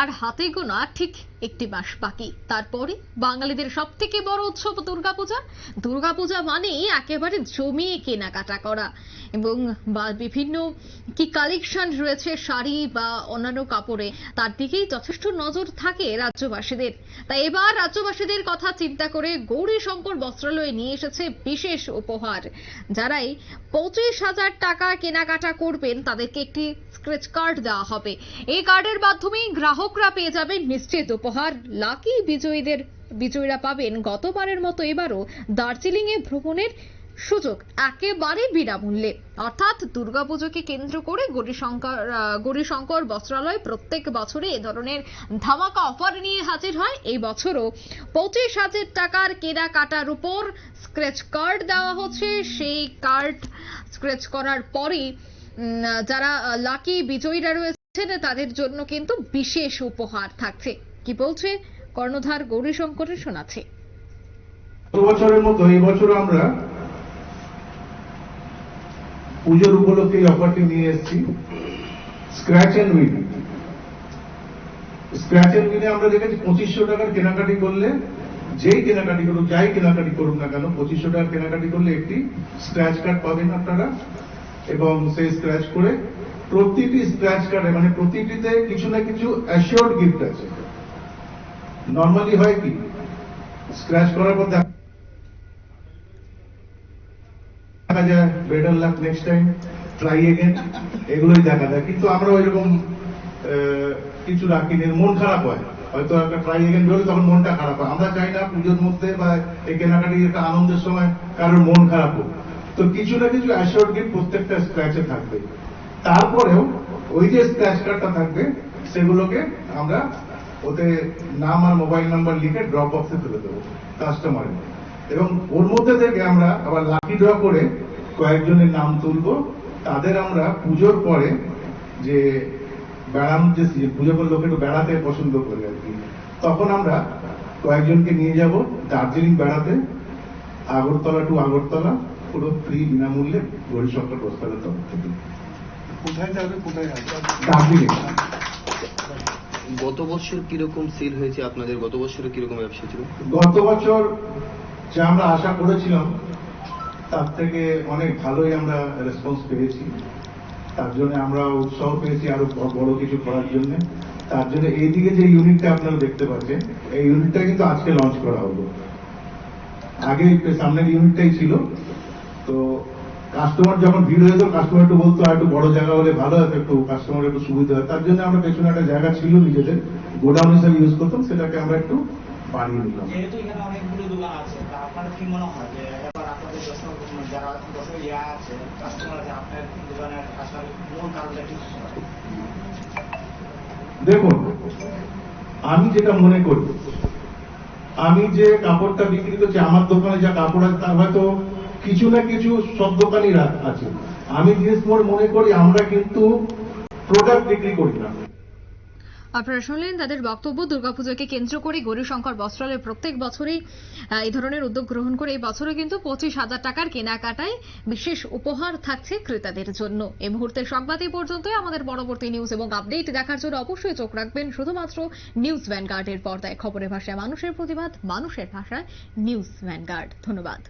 আর হাতে গোনা ঠিক একটি মাস বাকি। তারপরে বাঙালিদের সব থেকে বড় উৎসব দুর্গাপূজা। দুর্গাপূজা মানেই একেবারে জমিয়ে কেনাকাটা করা এবং বা বিভিন্ন কি কালেকশন রয়েছে শাড়ি বা অন্যান্য কাপড়ে, তার দিকেই যথেষ্ট নজর থাকে রাজ্যবাসীদের। তাই এবার রাজ্যবাসীদের কথা চিন্তা করে গৌরী শঙ্কর বস্ত্রালয়ে নিয়ে এসেছে বিশেষ উপহার। যারাই পঁচিশ হাজার টাকা কেনাকাটা করবেন, তাদেরকে একটি স্ক্রেচ কার্ড দেওয়া হবে। এই কার্ডের মাধ্যমে গ্রাহকরা পেয়ে যাবেন নিশ্চিত উপহার। লাকি বিজয়ীদের, বিজয়ীরা পাবেন গতবারের মতো এবারও দার্জিলিং এ ভ্রমণের সুযোগ, একেবারে বিনামূল্যে। অর্থাৎ দুর্গাপুজোকে কেন্দ্র করে গৌরীশঙ্কর গৌরীশঙ্কর বস্ত্রালয় প্রত্যেক বছরে এ ধরনের ধামাকা অফার নিয়ে হাজির হয়। এই বছরও পঁচিশ হাজার টাকার কেনাকাটার উপর স্ক্র্যাচ কার্ড দেওয়া হচ্ছে। সেই কার্ড স্ক্র্যাচ করার পরেই যারা লাকি বিজয়ীরা রয়েছেন তাদের জন্য কিন্তু বিশেষ উপহার থাকছে। কি বলছে? কর্ণধার গৌরীশঙ্করের শোনাচ্ছে। গত বছরের মতো এই বছর আমরা পুজোর উপলক্ষে এই অফারটি নিয়ে এসেছি। Scratch and win scratch and উইনে আমরা দেখেছি পঁচিশশো টাকার কেনাকাটি করলে যেই কেনাকাটি করুক, যাই কেনাকাটি করুন না কেন, পঁচিশশো টাকার কেনাকাটি করলে একটি স্ক্র্যাচ কার্ড পাবেন আপনারা। এবং সেই স্ক্র্যাচ করে প্রতিটি স্ক্র্যাচ কার্ডে মানে প্রতিটিতে কিছু না কিছু অ্যাসিওর্ড গিফট আছে। নর্মালি হয় কি? স্ক্র্যাচ করার পর দেখা যায় better luck next time try again এগুলোই দেখা যায়। কিন্তু আমরা ওইরকম কিছু রাখি। মন খারাপ হয়। হয়তো একটা ট্রাই এগেন বেরোলে তখন মনটা খারাপ হয়। আমরা চাই না পুজোর মধ্যে বা এই কেনাকাটি একটা আনন্দের সময় কারোর মন খারাপ হোক। তো কিছু না কিছু অ্যাসিওর গিফট প্রত্যেকটা স্ক্র্যাচে থাকবে। তারপরেও ওই যে স্ক্র্যাচ কার্ডটা থাকবে, সেগুলোকে আমরা ওতে নাম আর মোবাইল নাম্বার লিখে ড্রপ বক্সে তুলে দেবো কাস্টমারের এবং ওর মধ্যে থেকে আমরা আবার লাকি ড্র করে কয়েকজনের নাম তুলবো। তাদের আমরা পুজোর পরে যে বেড়ানোর যে পুজো করে লোক একটু বেড়াতে পছন্দ করে আর কি, তখন আমরা কয়েকজনকে নিয়ে যাব দার্জিলিং বেড়াতে, আগরতলা টু আগরতলা, পুরো ফ্রি বিনামূল্যে গরিশঙ্কর প্রস্তাবের তরফ থেকে কোথায় যাবে কোথায় যাবে? গত বছর কীরকম সেল হয়েছে আপনাদের? গত বছরে কীরকম ব্যবসা ছিল? গত বছর যা আমরা আশা করেছিলাম তার থেকে অনেক ভালোই আমরা রেসপন্স পেয়েছি। তার জন্য আমরা উৎসাহ পেয়েছি আরও বড় কিছু করার জন্য। তার জন্য এইদিকে যে ইউনিটটা আপনারা দেখতে পাচ্ছেন এই ইউনিটটা কিন্তু আজকে লঞ্চ করা হলো। আগে সামনের ইউনিটটাই ছিল। তো কাস্টমার যখন ভিড় হয়ে যেত কাস্টমার একটু বলতো একটু বড় জায়গা হলে ভালো হতো একটু কাস্টমার একটু সুবিধা হয়। তার জন্য আমরা পেছনে একটা জায়গা ছিল নিজেদের গোডাউন হিসেবে ইউজ করতাম সেটাকে আমরা একটু বাড়িয়ে নিলাম যেহেতু এখানে অনেকগুলো দোকান আছে তা আপনার কি মনে হয় যে এবার আপনাদের দর্শক যারা দর্শক ইয়া আছে কাস্টমার আছে আপনার দোকানের আসলে মূল কারণটা কি দেখুন আমি যেটা মনে করি আমি যে কাপড়টা বিক্রি করছি আমার দোকানে যা কাপড় আছে তার হয়তো কিছু না কিছু সব আছে। আমি জিনিস মনে করি, আমরা কিন্তু প্রোডাক্ট বিক্রি করি না। আপনারা শুনলেন তাদের বক্তব্য, দুর্গাপুজোকে কেন্দ্র করে গৌরীশঙ্কর বস্ত্রালয় প্রত্যেক বছরই এই ধরনের উদ্যোগ গ্রহণ করে এই বছরে কিন্তু পঁচিশ হাজার টাকার কেনাকাটায় বিশেষ উপহার থাকছে ক্রেতাদের জন্য। এই মুহূর্তের সংবাদ এই পর্যন্তই। আমাদের পরবর্তী নিউজ এবং আপডেট দেখার জন্য অবশ্যই চোখ রাখবেন শুধুমাত্র নিউজ ভ্যানগার্ডের পর্দায়। খবরের ভাষায় মানুষের প্রতিবাদ, মানুষের ভাষায় নিউজ ভ্যানগার্ড ধন্যবাদ।